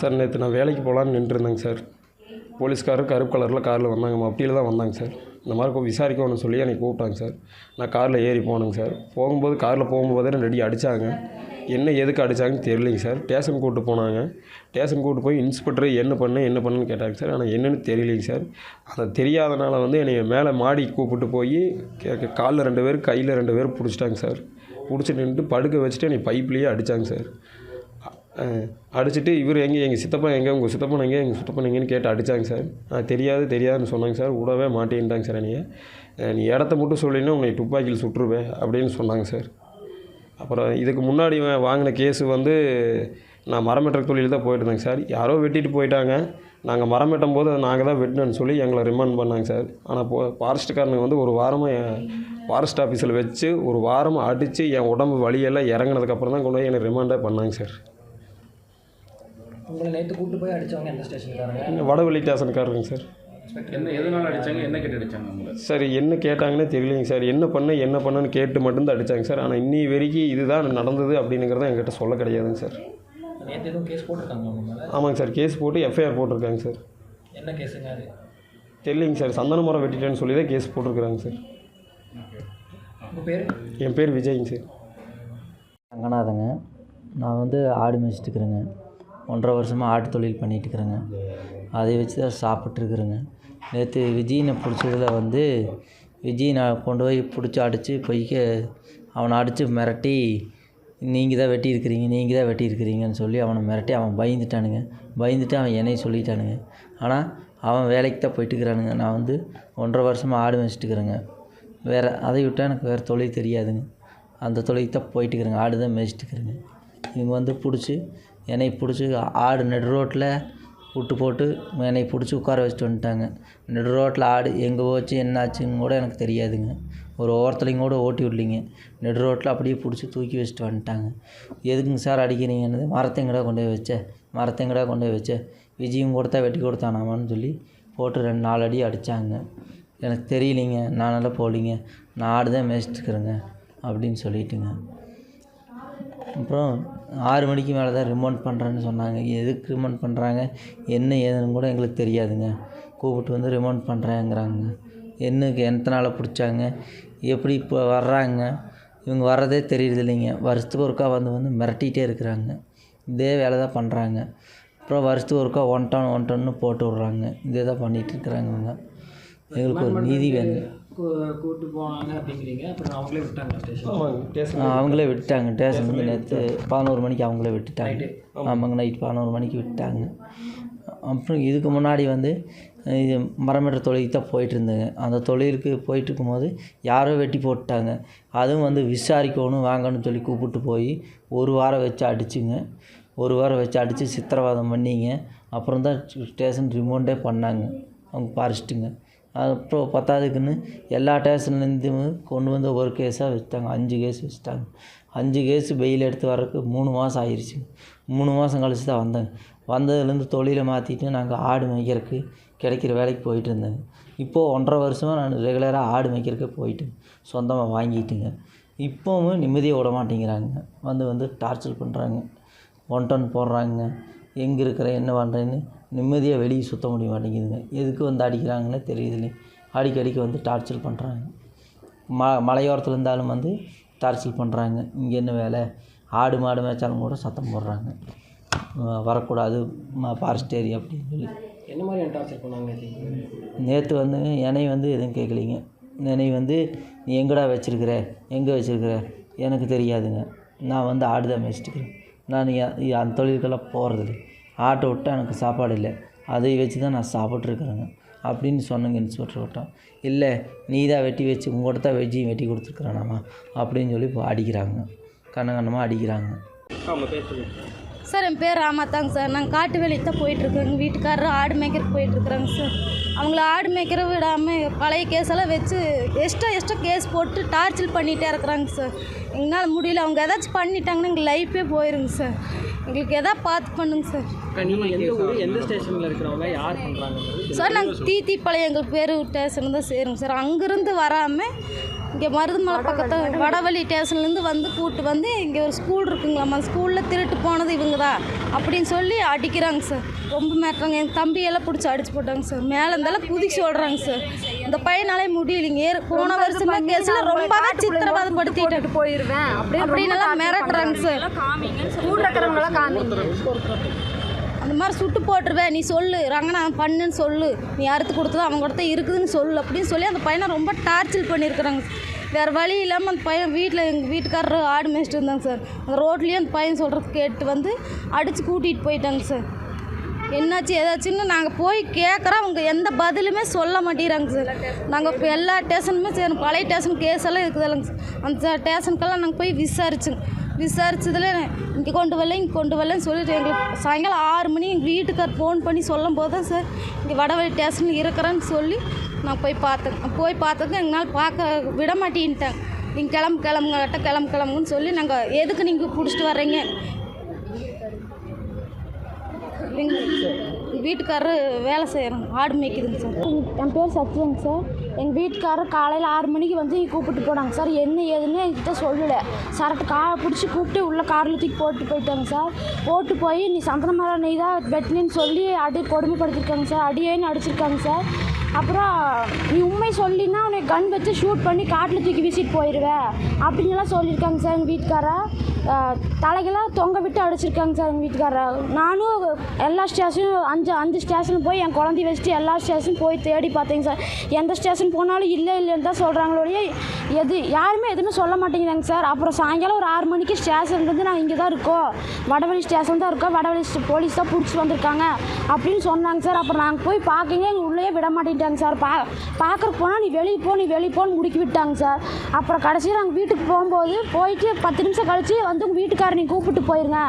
Sir நேற்று நான் வேலைக்கு போகலான்னு நின்றுருந்தேங்க சார். போலீஸ்காரர் கருப்பு கலரில் காரில் வந்தாங்க. மப்டியில் தான் வந்தாங்க சார். இந்த மாதிரி விசாரிக்கணும்னு சொல்லி என்னை கூப்பிட்டாங்க சார். நான் காரில் ஏறி போனேங்க சார். போகும்போது காரில் போகும்போதே ரெடி அடித்தாங்க என்ன எதுக்கு அடித்தாங்கன்னு தெரியலிங்க சார். ஸ்டேஷன் கூப்பிட்டு போனாங்க. ஸ்டேஷன் கூப்பிட்டு போய் இன்ஸ்பெக்டர் என்ன பண்ண என்ன பண்ணுன்னு கேட்டாங்க சார். ஆனால் என்னென்னு தெரியலைங்க சார். அதை தெரியாதனால வந்து என்னை மேலே மாடி கூப்பிட்டு போய் காலில் ரெண்டு பேர் கையில் ரெண்டு பேர் பிடிச்சிட்டாங்க சார். பிடிச்சி நின்றுட்டு படுக்க வச்சுட்டு என்னை பைப்லேயே அடித்தாங்க சார். அடிச்சுட்டு இவர் எங்கே எங்கள் சித்தப்பா எங்கே உங்கள் சித்தப்பன் எங்கே எங்கள் சித்தப்பன் எங்கேன்னு கேட்டு அடித்தாங்க சார். நான் தெரியாது தெரியாதுன்னு சொன்னாங்க சார். விடவே மாட்டேன்ட்டாங்க சார் என்னைய. நீ இடத்த மட்டும் சொல்லினா உன்னை துப்பாக்கியில் சுட்டுருவேன் அப்படின்னு சொன்னாங்க சார். அப்புறம் இதுக்கு முன்னாடி வாங்கின கேஸு வந்து நான் மரமெட்டுற தொழில் தான் போயிட்டு சார். யாரோ வெட்டிட்டு போயிட்டாங்க. நாங்கள் மரம் வெட்டும் போது நாங்கள் தான் வெட்டினோன்னு சொல்லி எங்களை ரிமாண்ட் பண்ணாங்க சார். ஆனால் போ ஃபாரஸ்ட்டுக்காரனுங்க வந்து ஒரு வாரமாக ஃபாரஸ்ட் ஆஃபீஸில் வச்சு ஒரு வாரம் அடித்து என் உடம்பு வலியெல்லாம் இறங்கினதுக்கப்புறம் தான் கொண்டு போய் என்னை ரிமாண்டே பண்ணாங்க சார். உங்களை நேற்று கூட்டு போய் அடிச்சவங்க எந்த ஸ்டேஷனுக்காரங்க இங்க வடவள்ளி ஸ்டேஷனுக்காரங்க சார். என்ன எதனால அடிச்சாங்க? என்ன கேட்டு அடிச்சாங்க உங்களை? சார் என்ன கேட்டாங்கன்னே தெரியலைங்க சார். என்ன பண்ண என்ன பண்ணன்னு கேட்டு மட்டும்தான் அடித்தாங்க சார். ஆனால் இன்னி வரைக்கும் இதுதான் நடந்தது அப்படிங்கிறத என்கிட்ட சொல்ல கிடையாதுங்க சார். நேற்று எதுவும் கேஸ் போட்டிருக்காங்க ஆமாங்க சார். கேஸ் போட்டு எஃப்ஐஆர் போட்டிருக்காங்க சார். என்ன கேஸுங்க அது? தெரியலைங்க சார். சந்தன மரம் வெட்டிட்டேன்னு சொல்லி தான் கேஸ் போட்டிருக்கிறாங்க சார். உங்கள் பேர்? என் பேர் விஜய்ங்க சார். ரங்கநாதங்க. நான் வந்து ஆடு மேய்ச்சிட்டுருக்குறேங்க ஒன்றரை வருஷமாக ஆட்டு தொழில் பண்ணிகிட்ருக்குறேங்க அதை வச்சு தான் சாப்பிட்ருக்குறேங்க நேற்று விஜயினை பிடிச்சதுல வந்து விஜய் நான் கொண்டு போய் பிடிச்சி அடித்து பொய்க்க அவனை அடித்து மிரட்டி நீங்கள் தான் வெட்டியிருக்கிறீங்க நீங்கள் தான் வெட்டியிருக்கிறீங்கன்னு சொல்லி அவனை மிரட்டி அவன் பயந்துட்டானுங்க. பயந்துட்டு அவன் என்னைய சொல்லிட்டானுங்க. ஆனால் அவன் வேலைக்கு தான் போயிட்டுக்கிறானுங்க நான் வந்து ஒன்றரை வருஷமாக ஆடு மேய்ச்சிட்டுக்கிறேங்க வேறு அதை விட்டால் எனக்கு வேறு தொழில் தெரியாதுங்க. அந்த தொழிலுக்கு தான் போயிட்டுக்கிறேங்க ஆடு தான் மேய்ச்சிட்டுக்கிறேங்க இவங்க வந்து பிடிச்சி என்னை பிடிச்சி ஆடு நடு ரோட்டில் விட்டு போட்டு என்னை பிடிச்சி உட்கார வச்சுட்டு வந்துட்டாங்க. நடு ரோட்டில் ஆடு எங்கே போச்சு என்னாச்சுன்னு கூட எனக்கு தெரியாதுங்க. ஒரு ஓரத்துலையும் கூட ஓட்டி விடலிங்க. நெடு ரோட்டில் அப்படியே பிடிச்சி தூக்கி வச்சுட்டு வந்துட்டாங்க. எதுக்குங்க சார் அடிக்கிறீங்கன்னு? மரத்தைங்கடா கொண்டு போய் வச்ச? மரத்தைங்கடா கொண்டு போய் வச்ச? விஜயும் கொடுத்தா வெட்டி கொடுத்தானாமான்னு சொல்லி போட்டு ரெண்டு நாலு அடி அடித்தாங்க எனக்கு தெரியலிங்க. நானெல்லாம் போகலிங்க. நான் ஆடு தான் மேய்ச்சிட்டுக்கிறேங்க அப்படின்னு சொல்லிட்டுங்க. அப்புறம் ஆறு மணிக்கு மேலே தான் ரிமௌண்ட் பண்ணுறேன்னு சொன்னாங்க. எதுக்கு ரிமௌண்ட் பண்ணுறாங்க என்ன ஏதுன்னு கூட எங்களுக்கு தெரியாதுங்க. கூப்பிட்டு வந்து ரிமௌண்ட் பண்ணுறேங்கிறாங்க என்னக்கு எத்தனால பிடிச்சாங்க? எப்படி இப்போ வர்றாங்க? இவங்க வர்றதே தெரியுது இல்லைங்க. வருஷத்துக்கு ஒருக்கா வந்து வந்து மிரட்டிகிட்டே இருக்கிறாங்க. இதே வேலை தான் பண்ணுறாங்க அப்புறம் வருஷத்துக்கு ஒருக்கா ஒன் டன் ஒன் டன்னு போட்டு விட்றாங்க. இதே தான் பண்ணிகிட்டு இருக்கிறாங்க இவங்க. எங்களுக்கு ஒரு நீதி வேணும். கூட்டு போனாங்க அப்படிங்கிறீங்க. அப்புறம் அவங்களே விட்டாங்க ஸ்டேஷன் அவங்களே விட்டாங்க. ஸ்டேஷன் வந்து நேற்று பதினோரு மணிக்கு அவங்களே விட்டுட்டாங்க. ஆமாங்க நைட் பதினோரு மணிக்கு விட்டாங்க. அப்புறம் இதுக்கு முன்னாடி வந்து இது மரமெட்டுற தொழிலுக்கு தான் போயிட்டு இருந்தேங்க. அந்த தொழிலுக்கு போயிட்டு இருக்கும்போது யாரோ வெட்டி போட்டாங்க அதுவும் வந்து விசாரிக்கணும் வாங்கன்னு சொல்லி கூப்பிட்டு போய் ஒரு வாரம் வச்சு அடிச்சுங்க. ஒரு வாரம் வச்சு அடித்து சித்திரவாதம் பண்ணிங்க. அப்புறம் தான் ஸ்டேஷன் ரிமோண்டே பண்ணாங்க. அவங்க ஃபாரஸ்ட்டுங்க அப்புறம் பத்தாதுக்குன்னு எல்லா ஸ்டேஷன்லேருந்து கொண்டு வந்து ஒரு கேஸாக வச்சுட்டாங்க. அஞ்சு கேஸ் வச்சுட்டாங்க. அஞ்சு கேஸ் பெயில் எடுத்து வர்றதுக்கு மூணு மாதம் ஆயிடுச்சு மூணு மாதம் கழிச்சு தான் வந்தாங்க வந்ததுலேருந்து தொழிலை மாற்றிட்டு நாங்கள் ஆடு மேய்க்கிறதுக்கு கிடைக்கிற வேலைக்கு போயிட்டு இருந்தேங்க இப்போது ஒன்றரை வருஷமாக நான் ரெகுலராக ஆடு மேய்க்கிறதுக்கு போயிட்டு சொந்தமாக வாங்கிட்டுங்க. இப்போவும் நிம்மதியை விட மாட்டேங்கிறாங்க. வந்து வந்து டார்ச்சர் பண்ணுறாங்க ஒன் டன் போடுறாங்க. எங்கே இருக்கிற என்ன பண்ணுறேன்னு நிம்மதியாக வெளியே சுத்த முடிய மாட்டேங்குதுங்க. எதுக்கு வந்து அடிக்கிறாங்கன்னு தெரியுதுல்லைங்க அடிக்கடிக்கு வந்து டார்ச்சர் பண்ணுறாங்க ம மலையோரத்தில் இருந்தாலும் வந்து டார்ச்சர் பண்ணுறாங்க இங்கே என்ன வேலை? ஆடு மாடு மேய்ச்சாலும் கூட சத்தம் போடுறாங்க. வரக்கூடாது ஃபாரஸ்ட் ஏரியா அப்படின்னு சொல்லி. என்ன மாதிரியான டார்ச்சர் பண்ணாங்க நேற்று நேற்று வந்து என்னை வந்து எதுவும் கேட்கலிங்க என்னை வந்து நீ எங்கடா வச்சிருக்கிற? எங்கே வச்சிருக்கிற? எனக்கு தெரியாதுங்க. நான் வந்து ஆடு தான் மேய்ச்சிட்டுக்கிறேன் நான் அந்த தொழிலுக்கெல்லாம் போகிறதில்ல ஆட்டை விட்டால் எனக்கு சாப்பாடு இல்லை. அதை வச்சு தான் நான் சாப்பிட்ருக்குறேங்க அப்படின்னு சொன்னங்க இன்ஸ்பெக்டர் விட்டோம் இல்லை நீ தான் வெட்டி வச்சு உங்கள்கிட்ட தான் வெஜ்ஜியும் வெட்டி கொடுத்துருக்குறானாமா? அப்படின்னு சொல்லி இப்போ அடிக்கிறாங்க. கண்ண கண்ணமாக அடிக்கிறாங்க ஆமாம் சார் என் பேர் ராமாத்தாங்க சார். நாங்கள் காட்டு வேலைக்கு தான் போயிட்டுருக்கோம் எங்கள் வீட்டுக்காரரும் ஆடு மேய்க்கிறதுக்கு போயிட்டுருக்குறாங்க சார். அவங்கள ஆடு மேய்க்கிற விடாமல் பழைய கேஸெல்லாம் வச்சு எக்ஸ்ட்ரா எக்ஸ்ட்ரா கேஸ் போட்டு டார்ச்சர் பண்ணிகிட்டே இருக்கிறாங்க சார். எங்களால் முடியல. அவங்க ஏதாச்சும் பண்ணிட்டாங்கன்னா எங்கள் லைஃபே போயிருங்க சார். எங்களுக்கு எதாவது பார்த்து பண்ணுங்க சார். சார் நாங்கள் தீத்திப்பாளையம் எங்களுக்கு பேர் ஸ்டேஷன் தான் சேருங்க சார். அங்கேருந்து வராமல் இங்கே மருதுமலை பக்கத்தில் வடவழி. ஸ்டேஷன்லேருந்து வந்து கூட்டு வந்து இங்கே ஒரு ஸ்கூல் இருக்குங்களாம்மா அந்த ஸ்கூலில் திருட்டு போனது இவங்க தான் அப்படின்னு சொல்லி அடிக்கிறாங்க சார் ரொம்ப மேட்டாங்க என் தம்பியெல்லாம் பிடிச்சி அடிச்சு போட்டாங்க சார் மேலே இருந்தாலும் குதிச்சு ஓடுறாங்க சார் இந்த பையனாலே முடியலைங்க. ஏறு போன வருஷமே கேஸில் ரொம்பவே சித்திரவதை படுத்திட்டு போயிருவேன் அப்படின்னு எல்லாம் மிரட்டுறாங்க சார் கூட இருக்கிறவங்களாம் காமிங்க. அந்த மாதிரி சுட்டு போட்டுருவேன் நீ சொல்லு. ரங்கநாதன் பண்ணுன்னு சொல்லு. நீ அறுத்து கொடுத்தது அவங்க கூட தான் இருக்குதுன்னு சொல்லு அப்படின்னு சொல்லி அந்த பையனை ரொம்ப டார்ச்சர் பண்ணியிருக்கிறாங்க. வேறு வழி இல்லாமல் அந்த பையன் வீட்டில் எங்கள் வீட்டுக்காரர் ஆடு மேய்ச்சிட்டு இருந்தாங்க சார். அந்த ரோட்லேயே அந்த பையன் சொல்கிறது கேட்டு வந்து அடித்து கூட்டிகிட்டு போயிட்டாங்க சார். என்னாச்சு ஏதாச்சுன்னு நாங்கள் போய் கேட்குறோம் அவங்க எந்த பதிலுமே சொல்ல மாட்டேங்கிறாங்க சார். நாங்கள் இப்போ எல்லா ஸ்டேஷனுமே சரி பழைய ஸ்டேஷன் கேஸ் எல்லாம் இருக்குதில்லைங்க சார். அந்த ஸ்டேஷனுக்கெல்லாம் நாங்கள் போய் விசாரிச்சோங்க விசாரித்ததில் இங்கே கொண்டு வரல இங்கே கொண்டு வரலன்னு சொல்லிட்டு எங்களுக்கு சாயங்காலம் ஆறு மணி எங்கள் வீட்டுக்கார் ஃபோன் பண்ணி சொல்லும் போது தான் சார் இங்கே வடவழி ஸ்டேஷன் இருக்கிறேன்னு சொல்லி நான் போய் பார்த்தேன். போய் பார்த்ததுக்கு எங்களால் பார்க்க விட மாட்டேன்ட்டேன் நீங்கள் கிளம்பு கிளம்புங்க கட்ட கிளம்பு கிளம்புன்னு சொல்லி நாங்கள் எதுக்கு நீங்கள் பிடிச்சிட்டு வர்றீங்க? எங்கள் வீட்டுக்காரர் வேலை செய்கிறாங்க ஆடு மேய்க்குதுங்க சார். என் பேர் சத்யங்க சார். எங்கள் வீட்டுக்காரர் காலையில் ஆறு மணிக்கு வந்து கூப்பிட்டு போனாங்க சார். என்ன ஏதுன்னு என்கிட்ட சொல்லலை. சரட்டு கா பிடிச்சி கூப்பிட்டு உள்ள காரில் தூக்கி போட்டு போயிட்டாங்க சார். போட்டு போய் நீ சந்தன மரம் தான் வெட்டினு சொல்லி அடி கொடுமைப்படுத்திருக்காங்க சார். அடியேன்னு அடிச்சிருக்காங்க சார். அப்புறம் நீ உண்மை சொல்லினா உன்னை கன் வச்சு ஷூட் பண்ணி காட்டில் தூக்கி வீசிட்டு போயிடுவேன் அப்படின்லாம் சொல்லியிருக்காங்க சார் எங்கள் வீட்டுக்காரா தலைகளாக தொங்க விட்டு அடிச்சிருக்காங்க சார் எங்கள் வீட்டுக்காரா நானும் எல்லா ஸ்டேஷனும் அஞ்சு அஞ்சு ஸ்டேஷன் போய் என் குழந்தைய வச்சுட்டு எல்லா ஸ்டேஷனும் போய் தேடி பார்த்தேங்க சார் எந்த ஸ்டேஷன் போனாலும் இல்லை இல்லைன்னு தான் சொல்கிறாங்களோடைய எது யாருமே எதுவுமே சொல்ல மாட்டேங்கிறாங்க சார் அப்புறம் சாயங்காலம் ஒரு ஆறு மணிக்கு ஸ்டேஷன்லேருந்து நாங்கள் இங்கே தான் இருக்கோம். வடவழி ஸ்டேஷன் தான் இருக்கோம். வடவழி போலீஸ் தான் பிடிச்சி வந்திருக்காங்க. அப்படின்னு சொன்னாங்க சார் அப்புறம் நாங்கள் போய் பார்க்கங்க எங்கள் உள்ளேயே விட மாட்டேங்கிட்டாங்க சார். பா பார்க்குறக்கு போனால் நீ வெளியே போ நீ வெளியே போன்னு முடுக்கி விட்டாங்க சார். அப்புறம் கடைசியில் நாங்கள் வீட்டுக்கு போகும்போது போயிட்டு பத்து நிமிஷம் கழிச்சு வந்து உங்கள் வீட்டுக்காரர் நீ கூப்பிட்டு போயிருங்க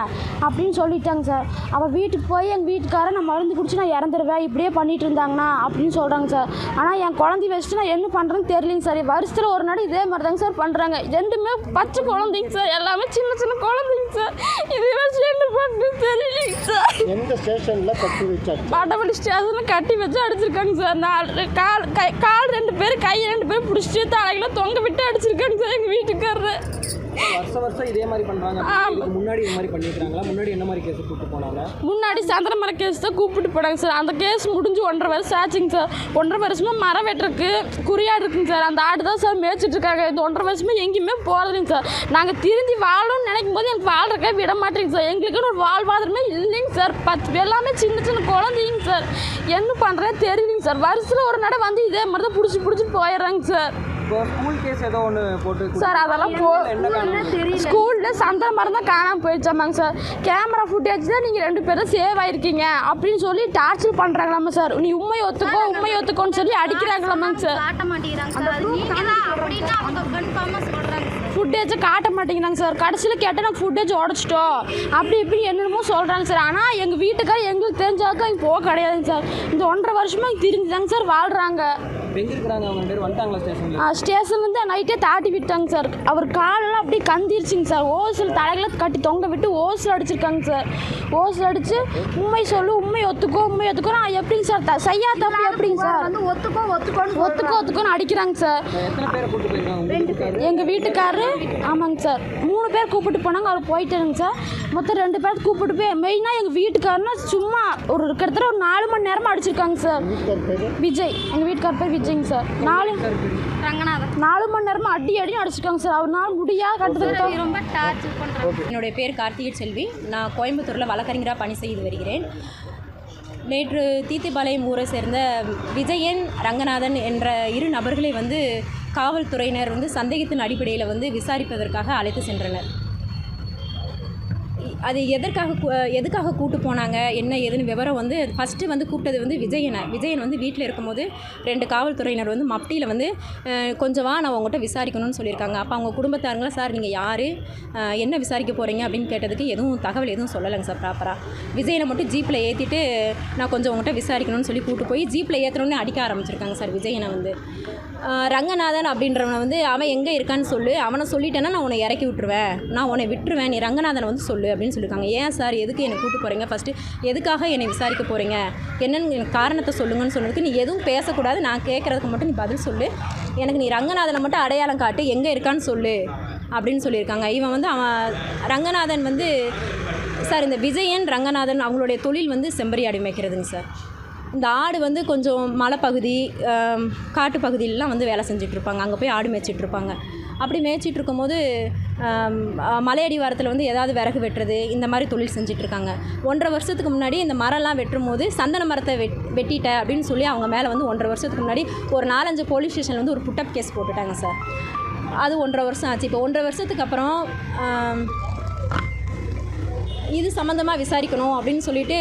அப்படின்னு சொல்லிட்டாங்க சார். அவள் வீட்டுக்கு போய் எங்கள் வீட்டுக்காரர் நான் மருந்து குடிச்சு நான் இறந்துருவேன் இப்படியே பண்ணிட்டு இருந்தாங்கண்ணா அப்படின்னு சொல்கிறாங்க சார். ஆனால் என் குழந்தைய வச்சுட்டு நான் என்ன பண்ணுறேன்னு தெரியலைங்க சார். வருஷத்தில் ஒரு நாள் இதே மாதிரி தாங்க சார் பண்ணுறாங்க ரெண்டுமே பச்சை குழந்தைங்க சார். எல்லாமே சின்ன சின்ன குழந்தைங்க சார். இதை வச்சு என்ன பண்ணுறது தெரியலைங்க சார் எந்த ஸ்டேஷனில் கட்டி வச்சாச்சு? வடவழி ஸ்டேஷனில் கட்டி வச்சு அடிச்சிருக்காங்க சார். நாலு கால் கை கால் ரெண்டு பேர் கை ரெண்டு பேர் பிடிச்சிட்டு தலைகளை தொங்க விட்டு அடிச்சிருக்காங்க சார் எங்கள் வீட்டுக்காரரு. வருஷம் வருஷம் இதே மாதிரி பண்ணுறாங்க முன்னாடி இது மாதிரி பண்ணியிருக்காங்களா முன்னாடி என்ன மாதிரி கேஸ் கூப்பிட்டு போனாங்க? முன்னாடி சந்திரமர கேஸ் தான் கூப்பிட்டு போனாங்க சார் அந்த கேஸ் முடிஞ்சு ஒன்றரை வருஷம் ஆச்சுங்க சார் ஒன்றரை வருஷமா மரம் வெட்டுறதுக்கு குறியாடு இருக்குங்க சார் அந்த ஆடு தான் சார் மேய்ச்சிட்டு இருக்காங்க. இந்த ஒன்றரை வருஷமா எங்கேயுமே போகிறதில்லைங்க சார் நாங்கள் திருந்தி வாழணும்னு நினைக்கும் போது எனக்கு வாழ்றக்கே விட மாட்டேங்க சார் எங்களுக்குன்னு ஒரு வாழ்வாதாரமே இல்லைங்க சார் பத்து எல்லாமே சின்ன சின்ன குழந்தைங்க சார் என்ன பண்ணுறேன் தெரியலைங்க சார் வருஷத்தில் ஒரு நட வந்து இதே மாதிரி தான் பிடிச்சி பிடிச்சி போயிடுறாங்க சார் இப்போ ஸ்கூல் கேஸ் ஏதோ ஒன்று போட்டு சார் அதெல்லாம் போ ஸ்கூலில் சந்தன மரம் தான் காணாமல் போயிடுச்சாமாங்க சார் கேமரா ஃபுட்டேஜ் தான் நீங்கள் ரெண்டு பேரும் சேவ் ஆயிருக்கீங்க. அப்படின்னு சொல்லி டார்ச்சர் பண்ணுறாங்களாமா சார் நீ உண்மை ஒத்துக்கோ உண்மை ஒத்துக்கோன்னு சொல்லி அடிக்கிறாங்களாமாங்க சார் காட்ட மாட்டேங்கிறாங்க சார் ஃபுட்டேஜை காட்ட மாட்டேங்கிறாங்க சார் கடைசியில் கேட்டால் நாங்கள் ஃபுட்டேஜ் உடச்சிட்டோம். அப்படி இப்படி என்னென்னமோ சொல்கிறாங்க சார் ஆனால் எங்கள் வீட்டுக்கார் எங்களுக்கு தெரிஞ்சாக்க இங்கே போக கிடையாதுங்க சார் இந்த ஒன்றரை வருஷமாக தெரிஞ்சுதாங்க சார் வாழ்கிறாங்க ஸ்டேஷனில் ஸ்டேஷன்லேருந்து நைட்டே தாட்டி விட்டாங்க சார் அவர் காலெல்லாம் அப்படியே கந்திருச்சுங்க சார் ஓசில் தலைகளை கட்டி தொங்க விட்டு ஓசில் அடிச்சிருக்காங்க சார் ஓசில் அடித்து உண்மை சொல்லு உண்மை ஒத்துக்கோ உண்மை ஒத்துக்கோ. நான் எப்படிங்க சார் த செய்யா தப்பு எப்படிங்க சார் வந்து ஒத்துக்கோ ஒத்துக்கோன்னு ஒத்துக்கோ ஒத்துக்கோன்னு அடிக்கிறாங்க சார். எங்கள் வீட்டுக்காரரு ஆமாங்க சார். மூணு பேர் கூப்பிட்டு போனாங்க அவர் போயிட்டாருங்க சார். மொத்தம் ரெண்டு பேர் கூப்பிட்டு போய் மெயினாக எங்கள் வீட்டுக்காரனா சும்மா ஒரு கிட்டத்தட்ட ஒரு நாலு மணி நேரமாக அடிச்சிருக்காங்க சார். விஜய் எங்கள் வீட்டுக்கார பேர் விஜய்ங்க சார். நாலு ரங்கநாதன். நாலு மணி நேரமாக அடி அடி அடிச்சிருக்காங்க சார். அவர்னால முடியா கட்டுறதுக்கு ரொம்ப டார்ச்சர் பண்ணுறாங்க என்னுடைய பேர் கார்த்திகை செல்வி. நான் கோயம்புத்தூரில் வழக்கறிஞராக பணி செய்து வருகிறேன். நேற்று தீத்திபாளையம் ஊரை சேர்ந்த விஜயன் ரங்கநாதன் என்ற இரு நபர்களை வந்து காவல்துறையினர் வந்து சந்தேகத்தின் அடிப்படையில் வந்து விசாரிப்பதற்காக அழைத்து சென்றனர். அது எதற்காக கூ- எதுக்காக கூட்டு போனாங்க என்ன ஏதுன்னு விவரம் வந்து ஃபஸ்ட்டு வந்து கூப்பிட்டது வந்து விஜயனை. விஜயன் வந்து வீட்டில் இருக்கும்போது ரெண்டு காவல்துறையினர் வந்து மப்டியில் வந்து கொஞ்சமாக கொஞ்சம் வா நான் உங்கள்கிட்ட விசாரிக்கணும்னு சொல்லியிருக்காங்க. அப்போ அவங்க குடும்பத்தாருங்களா சார் நீங்கள் யார்? என்ன விசாரிக்க போகிறீங்க அப்படின்னு கேட்டதுக்கு எதுவும் தகவல் எதுவும் சொல்லலைங்க சார் ப்ராப்பராக விஜயனை மட்டும் ஜீப்பில் ஏற்றிட்டு நான் கொஞ்சம் உங்கள்கிட்ட விசாரிக்கணும்னு சொல்லி கூப்பிட்டு போய் ஜீப்பில் ஏற்றணுன்னு அடிக்க ஆரம்பிச்சிருக்காங்க சார் விஜயனை வந்து. ரங்கநாதன் அப்படின்றவனை வந்து அவன் எங்கே இருக்கான்னு சொல்லு. அவனை சொல்லிட்டேன்னா நான் உன்னை இறக்கி விட்டுருவேன். நான் உன்னை விட்டுருவேன். நீ ரங்கநாதனை வந்து சொல்லு அப்படின்னு சொல்லியிருக்காங்க. ஏன் சார்? எதுக்கு என்னை கூப்பிட்டு போகிறீங்க ஃபஸ்ட்டு எதுக்காக என்னை விசாரிக்க போகிறீங்க என்னென்னு காரணத்தை சொல்லுங்கன்னு சொன்னதுக்கு நீ எதுவும் பேசக்கூடாது. நான் கேட்குறதுக்கு மட்டும் நீ பதில் சொல்லு. எனக்கு நீ ரங்கநாதனை மட்டும் அடையாளம் காட்டு. எங்கே இருக்கான்னு சொல்லு அப்படின்னு சொல்லியிருக்காங்க. இவன் வந்து அவன் ரங்கநாதன் வந்து சார் இந்த விஜயன் ரங்கநாதன் அவங்களுடைய தொழில் வந்து செம்பரி அடிமைக்கிறதுங்க சார். இந்த ஆடு வந்து கொஞ்சம் மலைப்பகுதி காட்டு பகுதியிலலாம் வந்து வேலை செஞ்சிட்ருப்பாங்க. அங்கே போய் ஆடு மேய்ச்சிட்டு இருப்பாங்க அப்படி மேய்ச்சிட்டு இருக்கும்போது மலையடி வாரத்தில் வந்து ஏதாவது விறகு வெட்டுறது இந்த மாதிரி தொழில் செஞ்சிட்ருக்காங்க. ஒன்றரை வருஷத்துக்கு முன்னாடி இந்த மரம்லாம் வெட்டும் போது சந்தன மரத்தை வெட் வெட்டிட்ட அப்படின்னு சொல்லி அவங்க மேலே வந்து ஒன்றரை வருஷத்துக்கு முன்னாடி ஒரு நாலஞ்சு போலீஸ் ஸ்டேஷனில் வந்து ஒரு புட்டப் கேஸ் போட்டுட்டாங்க சார். அது ஒன்றரை வருஷம் ஆச்சு. இப்போ ஒன்றரை வருஷத்துக்கு அப்புறம் இது சம்மந்தமாக விசாரிக்கணும் அப்படின்னு சொல்லிட்டு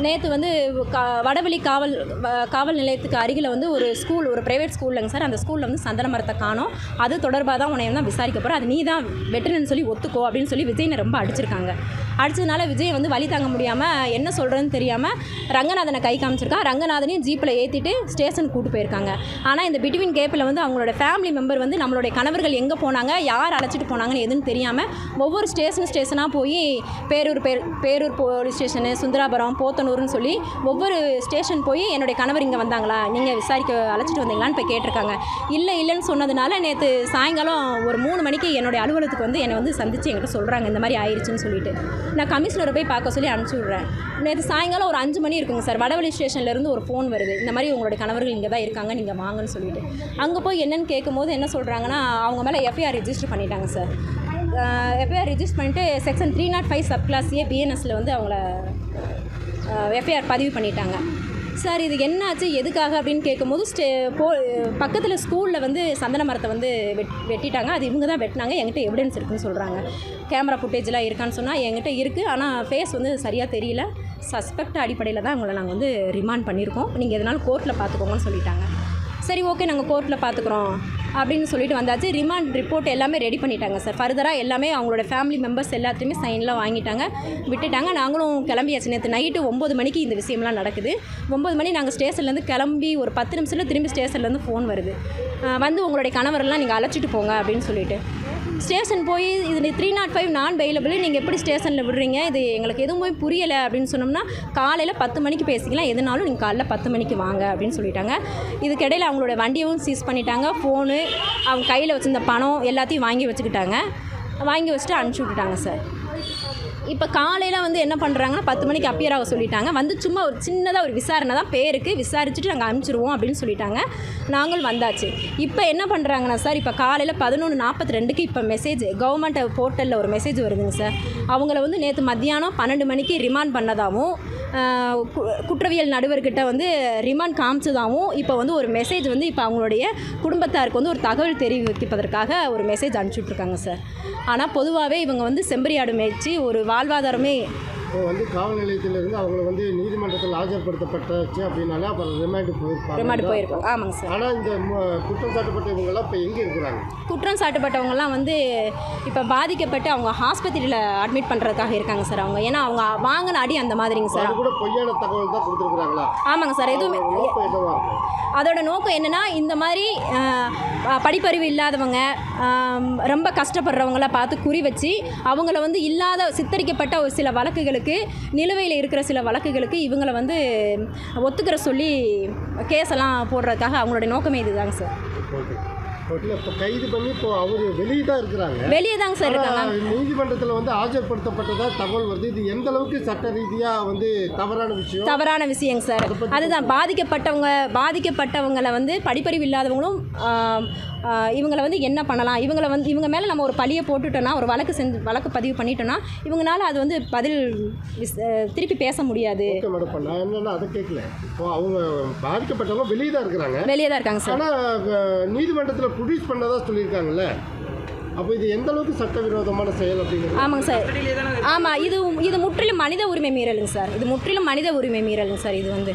நேற்று வந்து கா வடவழி காவல் வ- காவல் நிலையத்துக்கு அருகில் வந்து ஒரு ஸ்கூல் ஒரு ப்ரைவேட் ஸ்கூல்லங்க சார். அந்த ஸ்கூலில் வந்து சந்தன மரத்தை காணோம். அது தொடர்பாக தான் உன்னை தான் விசாரிக்க போகிறோம் அது நீ தான் வெட்டுறன்னு சொல்லி ஒத்துக்கோ அப்படின்னு சொல்லி விஜயனை ரொம்ப அடிச்சிருக்காங்க. அடிச்சதுனால விஜய் வந்து வழி தாங்க முடியாமல் என்ன சொல்கிறதுன்னு தெரியாமல் ரங்கநாதனை கை காமிச்சிருக்கான் ரங்கநாதனையும் ஜீப்பில் ஏற்றிட்டு ஸ்டேஷன் கூட்டு போயிருக்காங்க. ஆனால் இந்த பிட்வீன் கேப்பில் வந்து அவங்களோட ஃபேமிலி மெம்பர் வந்து நம்மளுடைய கணவர்கள் எங்கே போனாங்க யார் அழைச்சிட்டு போனாங்கன்னு எதுன்னு தெரியாமல் ஒவ்வொரு ஸ்டேஷன் ஸ்டேஷனாக போய் பேரூர் பேர் பேரூர் போலீஸ் ஸ்டேஷனு சுந்தராபுரம் போத்தனூர்னு சொல்லி ஒவ்வொரு ஸ்டேஷன் போய் என்னுடைய கணவர் இங்கே வந்தாங்களா? நீங்கள் விசாரிக்க அழைச்சிட்டு வந்தீங்களான்னு போய் கேட்டிருக்காங்க. இல்லை இல்லைன்னு சொன்னதுனால நேற்று சாயங்காலம் ஒரு மூணு மணிக்கு என்னுடைய அலுவலகத்துக்கு வந்து என்னை வந்து சந்தித்து என்கிட்ட சொல்கிறாங்க இந்த மாதிரி ஆயிடுச்சுன்னு சொல்லிட்டு. நான் கமிஷனரை போய் பார்க்க சொல்லி அனுப்பிச்சி விட்றேன். நேற்று சாயங்காலம் ஒரு அஞ்சு மணி இருக்குங்க சார். வடவழி ஸ்டேஷன்லேருந்து ஒரு ஃபோன் வருது. இந்த மாதிரி உங்களுடைய கணவர்கள் இங்கே தான் இருக்காங்க நீங்கள் வாங்கன்னு சொல்லிட்டு. அங்கே போய் என்னென்னு கேட்கும்போது என்ன சொல்கிறாங்கன்னா அவங்க மேலே எஃப்ஐஆர் ரெஜிஸ்டர் பண்ணிட்டாங்க சார். எஃப்ஐஆர் ரிஜிஸ்டர் பண்ணிட்டு section three naught five sub class A பிஎன்எஸில் வந்து அவங்கள எஃப்ஐஆர் பதிவு பண்ணிட்டாங்க. சார் இது என்னாச்சு? எதுக்காக அப்படின்னு கேட்கும்போது ஸ்டே போ பக்கத்தில் ஸ்கூலில் வந்து சந்தன மரத்தை வந்து வெட் வெட்டிட்டாங்க. அது இவங்க தான் வெட்டினாங்க. என்கிட்ட எவிடன்ஸ் இருக்குன்னு சொல்கிறாங்க கேமரா ஃபுட்டேஜ்லாம் இருக்கான்னு சொன்னால் என்கிட்ட இருக்குது ஆனால் ஃபேஸ் வந்து சரியாக தெரியல. சஸ்பெக்ட் அடிப்படையில் தான் அவங்கள நாங்கள் வந்து ரிமாண்ட் பண்ணியிருக்கோம். நீங்கள் எதனாலும் கோர்ட்டில் பார்த்துக்கோங்கன்னு சொல்லிட்டாங்க. சரி ஓகே நாங்கள் கோர்ட்டில் பார்த்துக்குறோம் அப்படின்னு சொல்லிட்டு வந்தாச்சு. ரிமாண்ட் ரிப்போர்ட் எல்லாமே ரெடி பண்ணிட்டாங்க சார். ஃபர்தராக எல்லாமே அவங்களோட ஃபேமிலி மெம்பர்ஸ் எல்லாத்தையுமே சைன்லாம் வாங்கிட்டாங்க. விட்டுட்டாங்க. நாங்களும் கிளம்பியாச்சு. நேற்று நைட்டு ஒம்பது மணிக்கு இந்த விஷயம்லாம் நடக்குது. ஒம்பது மணி நாங்கள் ஸ்டேஷன்லேருந்து கிளம்பி ஒரு பத்து நிமிஷத்தில் திரும்பி ஸ்டேஷன்லேருந்து ஃபோன் வருது. வந்து உங்களுடைய கணவரெல்லாம் நீங்கள் அழைச்சிட்டு போங்க அப்படின்னு சொல்லிட்டு. ஸ்டேஷன் போய் இது three naught five non bailable நீங்கள் எப்படி ஸ்டேஷனில் விடுறீங்க? இது எங்களுக்கு எதுவும் போய் புரியலை அப்படின்னு சொன்னோம்னா காலையில் பத்து மணிக்கு பேசிக்கலாம். எதுனாலும் நீங்கள் காலைல பத்து மணிக்கு வாங்க அப்படின்னு சொல்லிட்டாங்க. இதுக்கிடையில் அவங்களோட வண்டியவும் சீஸ் பண்ணிட்டாங்க. ஃபோனு அவங்க கையில் வச்சுருந்த பணம் எல்லாத்தையும் வாங்கி வச்சுக்கிட்டாங்க. வாங்கி வச்சுட்டு அனுப்பிச்சி விட்டுட்டாங்க சார் இப்போ காலையில் வந்து என்ன பண்ணுறாங்கன்னா பத்து மணிக்கு அப்பியர் ஆக சொல்லிட்டாங்க. வந்து சும்மா ஒரு சின்னதாக ஒரு விசாரணை தான். பேருக்கு விசாரிச்சுட்டு நாங்கள் அனுப்பிச்சிருவோம் அப்படின்னு சொல்லிட்டாங்க. நாங்கள் வந்தாச்சு. இப்போ என்ன பண்ணுறாங்கன்னா சார் இப்போ காலையில் பதினொன்று நாற்பத்தி ரெண்டுக்கு இப்போ மெசேஜ் கவர்மெண்ட் போர்ட்டலில் ஒரு மெசேஜ் வருதுங்க சார். அவங்கள வந்து நேற்று மத்தியானம் பன்னெண்டு மணிக்கு ரிமாண்ட் பண்ணதாகவும் குற்றவியல் நடுவர்கிட்ட வந்து ரிமாண்ட் காமிச்சதாகவும் இப்போ வந்து ஒரு மெசேஜ் வந்து இப்போ அவங்களுடைய குடும்பத்தாருக்கு வந்து ஒரு தகவல் தெரிவிப்பதற்காக ஒரு மெசேஜ் அனுப்பிச்சுட்ருக்காங்க சார் ஆனால் பொதுவாகவே இவங்க வந்து செம்பரியாடு மேய்ச்சி ஒரு வாழ்வாதாரமே இப்போ வந்து காவல் நிலையத்திலிருந்து அவங்கள வந்து நீதிமன்றத்தில் ஆஜர்படுத்தப்பட்டாச்சு அப்படின்னாலே அப்புறம் ரிமாண்ட் போயிருப்பாங்க. ரிமாண்ட் போயிருக்கோம் ஆமாங்க சார். ஆனால் இந்த குற்றம் சாட்டப்பட்ட இவங்கெல்லாம் இப்போ எங்கே இருக்கிறாங்க? குற்றம் சாட்டப்பட்டவங்கலாம் வந்து இப்போ பாதிக்கப்பட்டு அவங்க ஹாஸ்பத்திரியில் அட்மிட் பண்ணுறதுக்காக இருக்காங்க சார் அவங்க. ஏன்னா அவங்க வாங்கின அடி அந்த மாதிரிங்க சார். அது கூட பொய்யான தகவல் தான் கொடுத்துருக்குறாங்களா? ஆமாங்க சார். எதுவுமே அதோட நோக்கம் என்னென்னா இந்த மாதிரி படிப்பறிவு இல்லாதவங்க ரொம்ப கஷ்டப்படுறவங்கள பார்த்து குறி வச்சு அவங்கள வந்து இல்லாத சித்தரிக்கப்பட்ட ஒரு சில வழக்குகளுக்கு நிலுவையில் இருக்கிற சில வழக்குகளுக்கு இவங்களை வந்து ஒத்துக்கிற சொல்லி கேஸெல்லாம் போடுறதுக்காக அவங்களுடைய நோக்கமே இதுதாங்க சார். ஓகே. இல்லை இப்போ கைது பண்ணி இப்போ அவர் வெளியே தான் இருக்கிறாங்க. வெளியே தாங்க சார் இருக்காங்க. நீதிமன்றத்தில் வந்து ஆஜர்படுத்தப்பட்டதா தகவல் வருது. இது எந்த அளவுக்கு சட்ட ரீதியாக வந்து தவறான விஷயம்? தவறான விஷயங்க சார். அதுதான். பாதிக்கப்பட்டவங்க பாதிக்கப்பட்டவங்களை வந்து படிப்பறிவு இல்லாதவங்களும் இவங்களை வந்து என்ன பண்ணலாம்? இவங்களை வந்து இவங்க மேலே நம்ம ஒரு பழியை போட்டுட்டோன்னா ஒரு வழக்கு செஞ்சு வழக்கு பதிவு பண்ணிட்டோன்னா இவங்களால அது வந்து பதில் திருப்பி பேச முடியாது. ஓகே மேடம் இப்போ நான் என்னென்னா அதை கேட்கல இப்போ அவங்க பாதிக்கப்பட்டவங்க வெளியே தான் இருக்கிறாங்க. வெளியே தான் இருக்காங்க சார் ஆனால் நீதிமன்றத்தில் ப்ரொடியூஸ் பண்ணதா சொல்லியிருக்காங்கல்ல? அப்போ இது எந்த அளவுக்கு சட்டவிரோதமான செயல் அப்படிங்கிறது? ஆமாங்க சார் ஆமாம் இது இது முற்றிலும் மனித உரிமை மீறலுங்க சார் இது முற்றிலும் மனித உரிமை மீறலுங்க சார் இது வந்து.